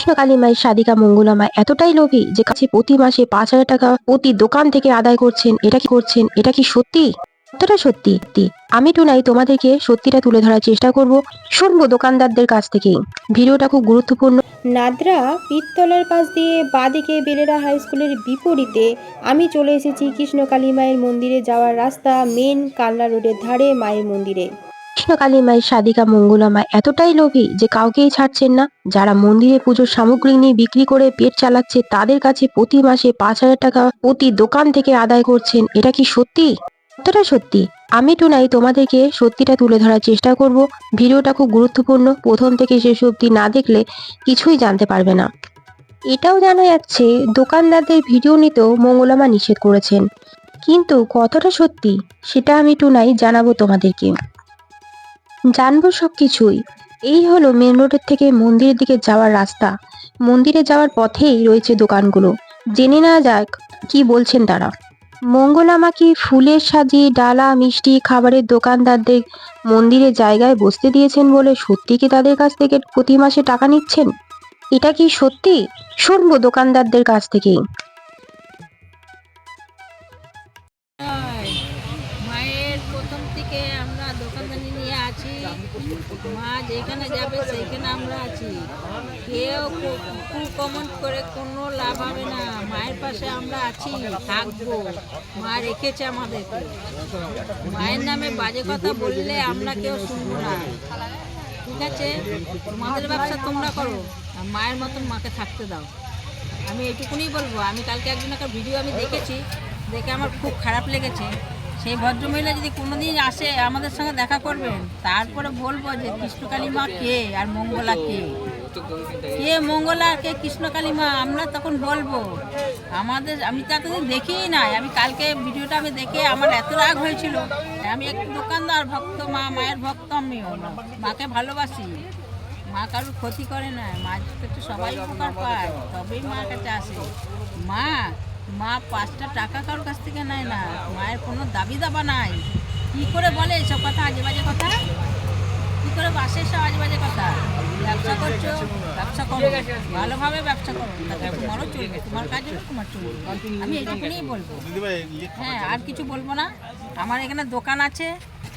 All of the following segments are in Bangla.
কৃষ্ণকালী মায়ের সাদিকা মঙ্গলা মা এতটাই লোভী যে কাছে প্রতি মাসে পাঁচ হাজার টাকা প্রতি দোকান থেকে আদায় করছেন, এটা কি করছেন, এটা কি সত্যি? কতটা সত্যি। আমি টুনাই তোমাদেরকে সত্যিটা তুলে ধরার চেষ্টা করব, শুনব দোকানদারদের কাছ থেকে ভিডিওটা খুব গুরুত্বপূর্ণ। নাদরা, পিত্তলার পাশ দিয়ে বাঁদিকে বেলেরা হাই স্কুলের বিপরীতে আমি চলে এসেছি কৃষ্ণকালী মায়ের মন্দিরে যাওয়ার রাস্তা মেন কালনা রোডের ধারে মায়ের মন্দিরে। কৃষ্ণকালী মায়ের সাদিকা মঙ্গলা মা এতটাই লোভী যে কাউকেই ছাড়ছেন না। যারা মন্দিরে পুজোর সামগ্রী নিয়ে বিক্রি করে পেট চালাচ্ছে, তাদের কাছে প্রতি মাসে পাঁচ হাজার টাকা প্রতি দোকান থেকে আদায় করছেন। এটা কি সত্যি? কতটা সত্যি? আমি টুনাই তোমাদেরকে সত্যিটা তুলে ধরার চেষ্টা করব। ভিডিওটা খুব গুরুত্বপূর্ণ। প্রথম থেকে শেষ অবধি না দেখলে কিছুই জানতে পারবে না। এটাও জানা যাচ্ছে, দোকানদারদের ভিডিও নিতেও মঙ্গলামা নিষেধ করেছেন। কিন্তু কতটা সত্যি, সেটা আমি টুনাই জানাব তোমাদেরকে। জানব সব কিছুই এই হলো মেন রোডের থেকে মন্দিরের দিকে যাওয়ার রাস্তা। মন্দিরে যাওয়ার পথেই রয়েছে দোকানগুলো। জেনে নেওয়া যাক, কি বলছেন তারা। মঙ্গলামা কি ফুলের সাজি, ডালা, মিষ্টি, খাবারের দোকানদারদের মন্দিরের জায়গায় বসতে দিয়েছেন বলে সত্যি কি তাদের কাছ থেকে প্রতি মাসে টাকা নিচ্ছেন? এটা কি সত্যি? শুনব দোকানদারদের কাছ থেকেই। প্রথম থেকে আমরা দোকানদানি নিয়ে আছি। মা যেখানে যাবে সেইখানে আমরা আছি। কেউ কমেন্ট করে কোনো লাভ হবে না। মায়ের পাশে আমরা আছি, থাকব। মা রেখেছে আমাদেরকে। মায়ের নামে বাজে কথা বললে আমরা কেউ শুনব না। ঠিক আছে? তোমাদের ব্যবসা তোমরা করো। মায়ের মতন মাকে থাকতে দাও। আমি এইটুকুনি বলব। আমি কালকে একজন একটা ভিডিও আমি দেখেছি। দেখে আমার খুব খারাপ লেগেছে। সেই ভদ্রমহিলা যদি কোনোদিন আসে আমাদের সঙ্গে দেখা করবেন, তারপরে বলব যে কৃষ্ণকালী মা কে আর মঙ্গলা কে? কে মঙ্গলা কে কৃষ্ণকালী মা? আমরা তখন বলব, আমাদের, আমি তো এতদিন দেখিই নাই, আমি কালকে ভিডিওটা আমি দেখে আমার এত রাগ হয়েছিল আমি একটু দোকানদার ভক্ত, মা, মায়ের ভক্ত আমিও মাকে ভালোবাসি। মা কারোর ক্ষতি করে না, মা সবাই উপকার পায়, তবেই মার কাছে আসে। মা মা পাঁচটা টাকা কারোর কাছ থেকে নেয় না, মায়ের কোনো দাবি দাবা নাই। কি করে বলে এসব কথা? আজে বাজে কথা? কি করে বাসে সব আজে বাজে কথা? ব্যবসা করছ, ব্যবসা করো। ভালোভাবে ব্যবসা করো। তাতে তোমারও চলবে, তোমার কাজ তোমার চলবে। আমি বলব। হ্যাঁ আর কিছু বলব না। আমার এখানে দোকান আছে,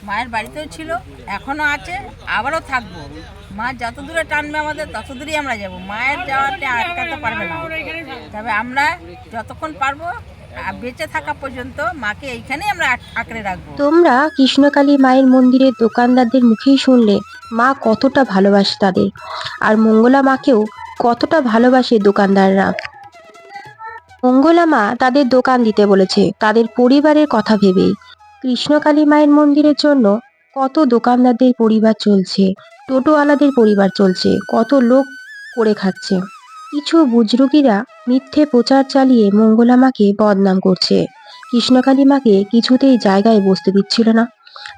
মায়ের বাড়িতেও ছিল, এখনও আছে, আবারও থাকব। মা যত দূরে টানবে আমাদের, তত দূরেই আমরা যাব। মায়ের যাওয়াটা আটকাতে পারবে না। তবে আমরা যতক্ষণ পারব বেঁচে থাকা পর্যন্ত মাকে এইখানেই আমরা আঁকড়ে রাখব। তোমরা কৃষ্ণকালী মায়ের মন্দিরের দোকানদারদের মুখেই শুনলে মা কতটা ভালোবাসে তাদের। আর মঙ্গলা মাকেও কতটা ভালোবাসে দোকানদাররা। মঙ্গলা মা তাদের দোকান দিতে বলেছে, তাদের পরিবারের কথা ভেবেই। কৃষ্ণকালী মায়ের মন্দিরের জন্য কত দোকানদারদের পরিবার চলছে, টোটোওয়ালাদের পরিবার চলছে, কত লোক করে খাচ্ছে। কিছু বুজরুকিরা মিথ্যে প্রচার চালিয়ে মঙ্গলা মাকে বদনাম করছে। কৃষ্ণকালী মাকে কিছুতেই জায়গায় বসতে দিচ্ছিল না।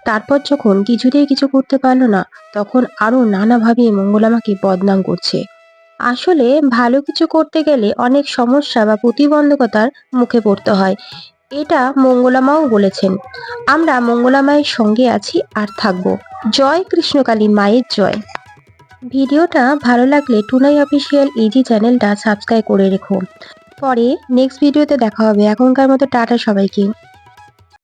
তারপর যখন কিছুতেই কিছু করতে পারল না, তখন আরও নানাভাবে মঙ্গলামাকে বদনাম করছে। আসলে ভালো কিছু করতে গেলে অনেক সমস্যা বা প্রতিবন্ধকতার মুখে পড়তে হয়। এটা মঙ্গলামাও বলেছেন। আমরা মঙ্গলামায়ের সঙ্গে আছি আর থাকব। জয় কৃষ্ণকালী মায়ের জয়। ভিডিওটা ভালো লাগলে টুনাই অফিসিয়াল ইজি চ্যানেলটা সাবস্ক্রাইব করে রেখো। পরে নেক্সট ভিডিওতে দেখা হবে। এখনকার মতো টাটা সবাইকে।